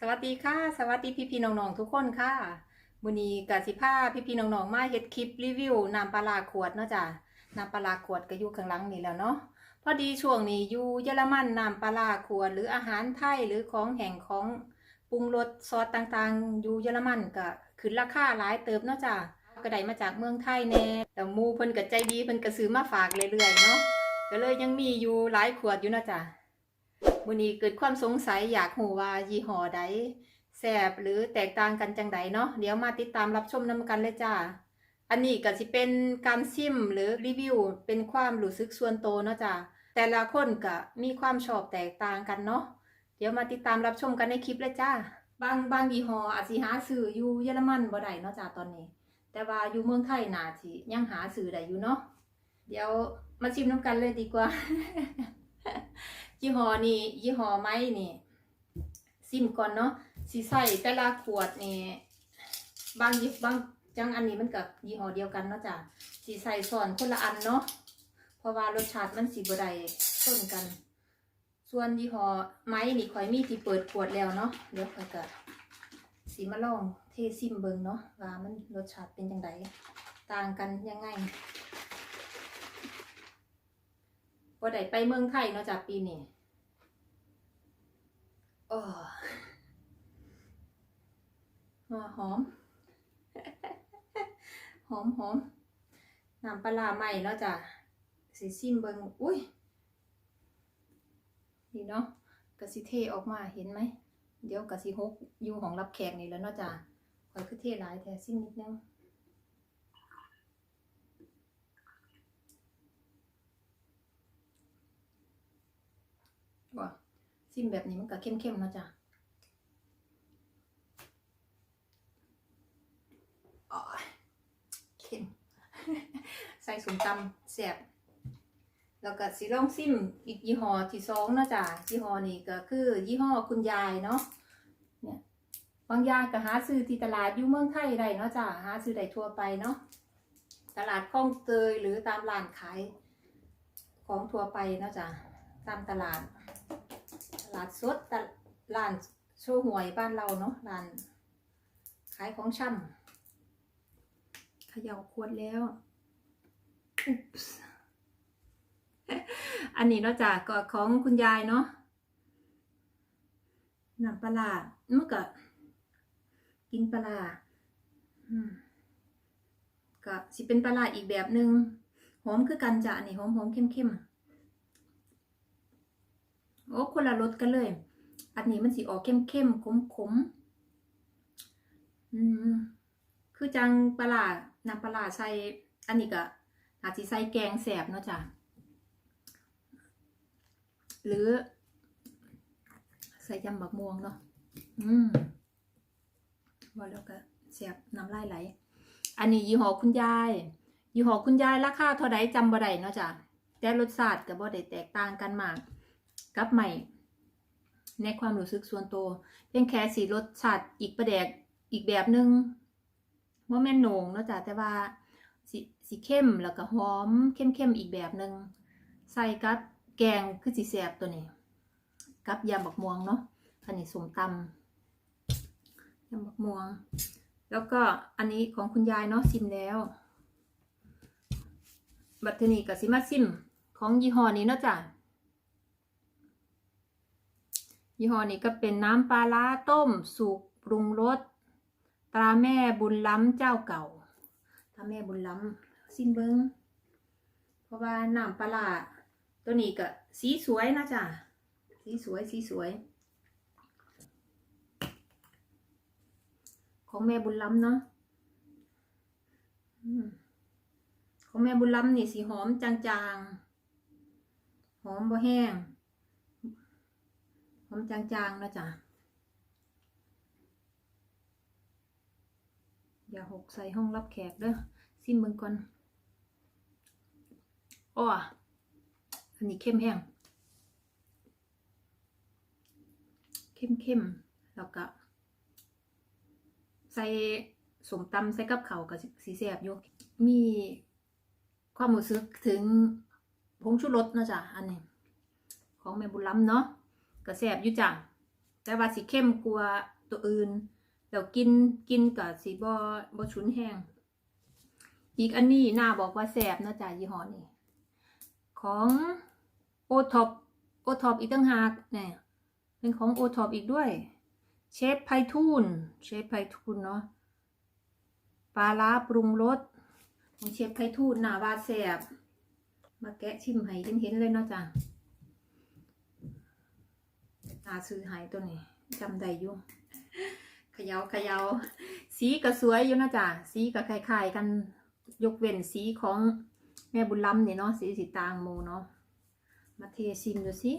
สวัสดีค่ะ สวัสดีพี่พี่ๆน้องๆทุกคนค่ะมือนี้กสิพาพี่พี่ๆน้องๆมาเฮ็ดคลิปรีวิวน้ำปลาร้าขวดเนาะจ้ะน้ำปลาร้าขวดก็อยู่ข้างหลังนี่แล้วเนาะพอดีช่วงนี้อยู่เยอรมันน้ำปลาร้าขวดหรืออาหารไทยหรือของแห้งของปรุงรสซอสต่างๆ อยู่เยอรมันก็ขึ้นราคาหลายเติบเนาะจ้ะก็ได้มาจากเมืองไทยแน่แต่มูเพิ่นก็ใจดีเพิ่นก็ซื้อมาฝากเรื่อยๆเนาะก็เลยยังมีอยู่หลายขวดอยู่เนาะจ้ะ วันนี้เกิดความสงสัยอยากหูว่ายี่ห้อใดแสบหรือแตกต่างกันจังใดเนาะเดี๋ยวมาติดตามรับชมนำกันเลยจ้าอันนี้ก็สิเป็นการซิมหรือรีวิวเป็นความรู้สึกส่วนตัวเนาะจ้าแต่ละคนก็มีความชอบแตกต่างกันเนาะเดี๋ยวมาติดตามรับชมกันในคลิปเลยจ้าบางบางยี่ห้ออาจสิหาซื้ออยู่เยอรมันบ่ได้เนาะจ้าตอนนี้ แต่ว่าอยู่เมืองไทยน่าสิยังหาซื้อได้อยู่เนาะเดี๋ยวมาชิมน้ำกันเลยดีกว่า ยี่ห้อนี่ยี่ห้อไม้นี่ซิมก่อนเนาะสีใส่แต่ละขวดนี่บางยี่บางจังอันนี้มันกับยี่ห้อเดียวกันเนาะจ้ะสีใส่สอนคนละอันเนาะเพราะว่ารสชาติมันสีบดได้ต้นกัน ส่วนยี่ห้อไม้นี่ข่อยมีที่เปิดขวดแล้วเนาะเดี๋ยวข่อยก็สีมาลองเทซิมเบิงเนาะว่ามันรสชาติเป็นยังไงต่างกันยังไงบ่ได้ไปเมืองไทยเนาะจ้ะปีนี้ โอ้หัวหอม หอมหอมน้ำปลาใหม่เนาะจ้ะสิซิมเบิงอุ้ยนี่เนาะกระสิเทออกมาเห็นไหม เดี๋ยวกะสิหกอยู่ของรับแขกนี่แล้วเนาะจ้ะคอยคือเทหลายแต่ซิมนิดนึงว่า ซิมแบบนี้มันก็เข้มๆเนาะจ้ะเข้มใส่สมตำแซ่บแล้วก็สีลองซิมอีกยี่ห้อที่สองนะจ้ะยี่ห้อนี้ก็คือ ยี่ห้อคุณยายเนาะเนี่ยบางอย่างก็หาซื้อที่ตลาดอยู่เมืองไทยได้เนาะจ้ะหาซื้อได้ทั่วไปเนาะตลาดคลองเตยหรือตามร้านขายของทั่วไปเนาะจ้ะตามตลาดาดสดตลาดโชว์หวยบ้านเราเนาะร้านขายของช่ำเขย่าขวดแล้วอันนี้เนาะจ้ะก็ของคุณยายเนาะน้ำปลาร้ามันก็กินปลาก็สิเป็นปลาอีกแบบหนึ่งหอมคือกันจ้ะอันนี้หอมหอมเข้มๆ โอ้คนละรสกันเลย อันนี้มันสีออกเข้มเข้มขมขมๆอืมคือจังปลาร้าน้ำปลาร้าใส่อันนี้ก็อาจจะใส่แกงแสบเนาะจ้ะหรือ ใส่ยำบักม่วงเนาะอืมว่าแล้วก็แสบน้ำลายไหล อันนี้ยี่ห้อคุณยาย ยี่ห้อคุณยายราคาเท่าใดจำบ่ได้เนาะจ้ะแต่รสชาติก็บ่ได้แตกต่างกันมาก กับใหม่ ในความรู้สึกส่วนตัวเพียงแค่สีรสชาติอีกประแดกอีกแบบหนึง่งว่าแม่นโหนงเนาะจ้ะแต่ว่าสีสีเข้มแล้วก็หอมเข้มเข้มๆอีกแบบหนึง่งใส่กับแกงคือสีแสบตัวนี้ กับยำบักม่วงเนาะอันนี้สมตำยำบักม่วง แล้วก็อันนี้ของคุณยายเนาะซิมแล้ว บัตเทนีกับซิมาซิม ของยี่ห้อนี้เนาะจ้ะ ยี่ห้อนี้ก็เป็นน้ำปลาร้าต้มสุกปรุงรสตราแม่บุญล้ำเจ้าเก่าตราแม่บุญล้ำสิ้นเบิงเพราะว่าน้ำปลาร้าตัวนี้ก็สีสวยนะจ๊ะสีสวยสีสวย ของแม่บุญล้ำเนาะของแม่บุญล้ำนี่สีหอมจางๆ หอมบ่แห้ง หอมจางๆนะจ๊ะอย่าหกใส่ห้องรับแขกเด้อซิมเบิ่งก่อนอ้ออันนี้เข้มแห้งเข้มๆแล้วก็ใส่สมตำใส่กับเขากับสีแสบอยู่มีความรู้สึกถึงผงชูรสนะจ๊ะอันนี้ ของแม่บุญล้ำเนาะ ก็แซ่บอยู่จ้ะแต่ว่าสิเข้มกว่าตัวอื่นแล้วกินกินกับสีบอบชุนแห้ง อีกอันนี้หน่าบอกว่าแสบนะจ๊ะยี่ห้อนี้ของโอท็อปโอท็อปอีกตั้งหากเนี่ยเป็นของโอท็อปอีกด้วย เชฟไพทูนเชฟไพทูนเนาะปลาล้าปรุงรสของเชฟไพทูนหน่าว่าแสบมาแกะชิมให้เห็นเห็นๆเลยเนาะจ้ะ ตาซื้อหายตัวนี้จำได้อยู่เขยาเขยาสีก็สวยอยู่นะจ๊ะสีก็คล้ายๆกันยกเว้นสีของแม่บุญล้ำเนี่เนาะสีสีตางโมเนาะมาเทซิมดูสิ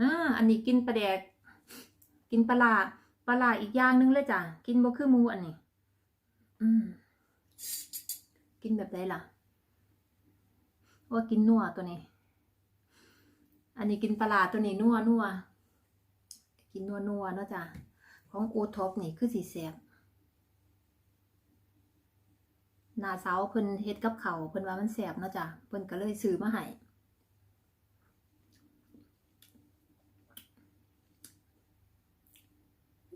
อ่าอันนี้กินปลาแดก กินปลาปลาอีกอย่างนึงเลยจ้ะ กินบ่คือมูอันนี้ อืม กินแบบไหนล่ะ ว่ากินนัวตัวนี้ อันนี้กินปลาตัวนี้นัวนัวกินนัวนัวเนาะจ้ะของโอท็อปนี่คือสีแสบนาเสาวเพิ่นเฮ็ดกับเขาเพิ่นว่ามันแสบเนาะจ้ะเพิ่นก็เลยซื้อมาให้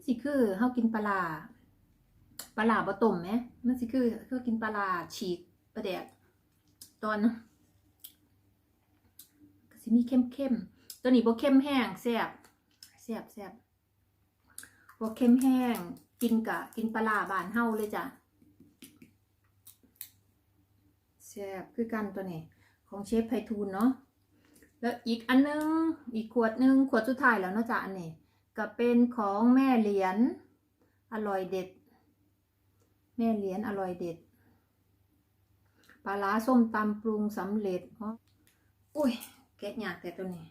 สิคือเฮากินปลาปลาบ่ต้มไหมมันสิคือคือกินปลาฉีกปลาแดกตอน สิมีเข้มๆตัวนี้บ่เข้มแห้งแซ่บแซ่บแซ่บพวกเค็มแห้ง กินกะกินปลาบานเฮาเลยจ้ะแซ่บคือกันตัวนี้ ของเชฟไพทูลเนาะแล้วอีกอันนึง อีกขวดนึง ขวดสุดท้ายแล้วเนาะจ้ะอันนี้ก็เป็นของแม่เหรียญอร่อยเด็ด แม่เหรียญอร่อยเด็ดปลาร้าส้มตำปรุงสำเร็จเพราะอุ้ย กะยากแต่ตัวนี้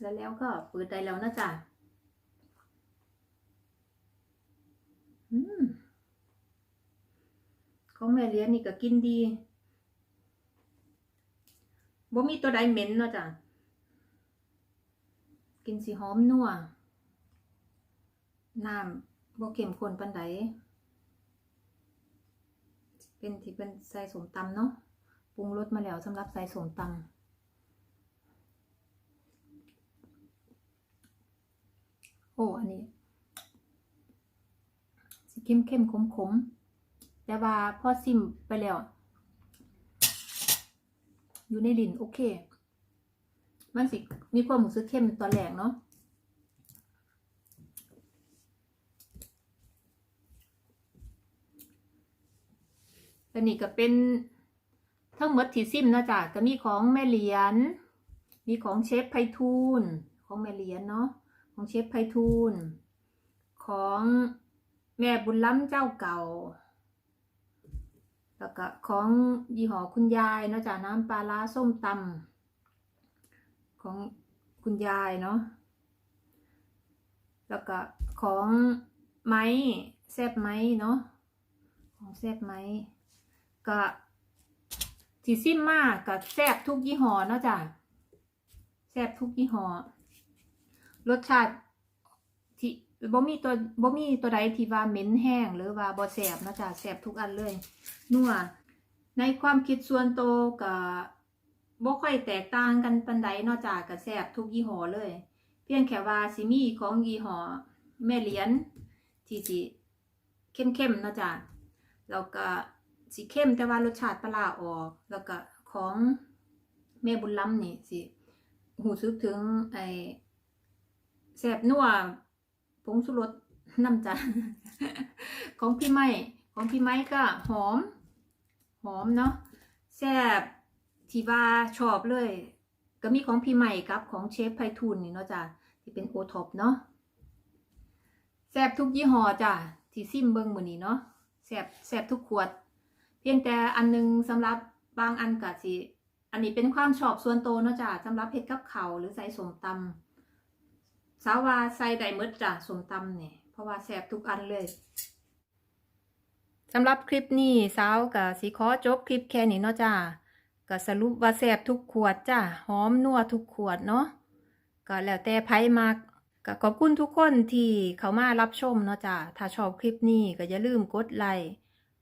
แล้วแล้วก็เปิดได้แล้วนะจ๊ะอืมของแม่เลี้ยงนี่ก็กินดีบ่มีตัวใดเหม็นเนาะจ้ะกินสีหอมนัวน้ำบ่เข้มข้นปานใด เป็นที่เป็นใส่สมตำเนาะปรุงรสมาแล้วสำหรับใส่สมตำโอ้อันนี้สิเข้มเข้มขมขมแต่ว่าพอซิมไปแล้ว อยู่ในลิ้นโอเค มันสิมีความรู้สึกเข้มตอนแรกเนาะ อันนี้ก็เป็นทั้งหมดที่ซิมนะจ้ะก็มีของแม่เหรียญ มีของเชฟไพทูลของแม่เหรียญเนาะ ของเชฟไพทูล ของแม่บุญล้ำเจ้าเก่า แล้วก็ของยี่ห้อคุณยายเนาะจากน้ำปลาร้าส้มตำของคุณยายเนาะ แล้วก็ของไม้แซบไม้เนาะ ของแซบไม้ ก็ที่ซิมมากกับแซบทุกยี่ห้อเนาะจ้ะแซบทุกยี่ห้อรสชาติที่บ่มีตัวบ่มีตัวใดที่ว่าเหม็นแห้งหรือว่าบ่แสบนะจ๊ะแสบทุกอันเลยนัวในความคิดส่วนตัวก็บ่ค่อยแตกต่างกันปานใดนอกจากก็แสบทุกยี่ห้อเลย เพียงแค่ว่าสิมีของยี่ห้อแม่เหรียญที่สิเข้มๆนะจ๊ะแล้วก็ สิเข้มแต่ว่ารสชาติปลาออก แล้วก็ของแม่บุญล้ำนี่สิหูซึกถึงไอแสบนัวผงสุรสน้ำจ้ะของพี่ไม้ของพี่ไม้ก็หอม หอมเนาะแซบทีว่าชอบเลย ก็มีของพี่ใหม่กับของเชฟไพทูลนี่เนาะจ้ะที่เป็นโอท็อปเนาะแซบทุกยี่ห้อจ้ะที่ซิมเบิงมือนี้เนาะแซบแซบทุกขวด เพียงแต่อันหนึงสำหรับบางอันกะสิอันนี้เป็นความชอบส่วนตัวเนาะจ้ะสำหรับเผ็ดกับเขาหรือใส่สมตำสาวาใส่ได้หมดจ้ะสมตำเนี่ยเพราะว่าแซ่บทุกอันเลยสำหรับคลิปนี้สาวกับสีขอจบคลิปแค่นี้เนาะจ้าก็สรุปว่าแซ่บทุกขวดจ้าหอมนัวทุกขวดเนาะก็แล้วแต่ไผมากก็ขอบคุณทุกคนที่เขามารับชมเนาะจ้าถ้าชอบคลิปนี้ก็อย่าลืมกดไลค์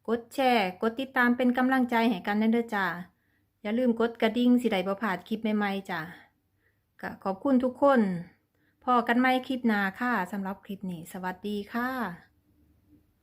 กดแชร์ กดติดตามเป็นกำลังใจให้กันนั่นเด้อจ้าอย่าลืมกดกระดิ่งสิได้บ่พลาดคลิปใหม่ๆจ้ะก็ขอบคุณทุกคนพอกันไหม่คลิปหน้าค่ะสำหรับคลิปนี้ สวัสดีค่ะ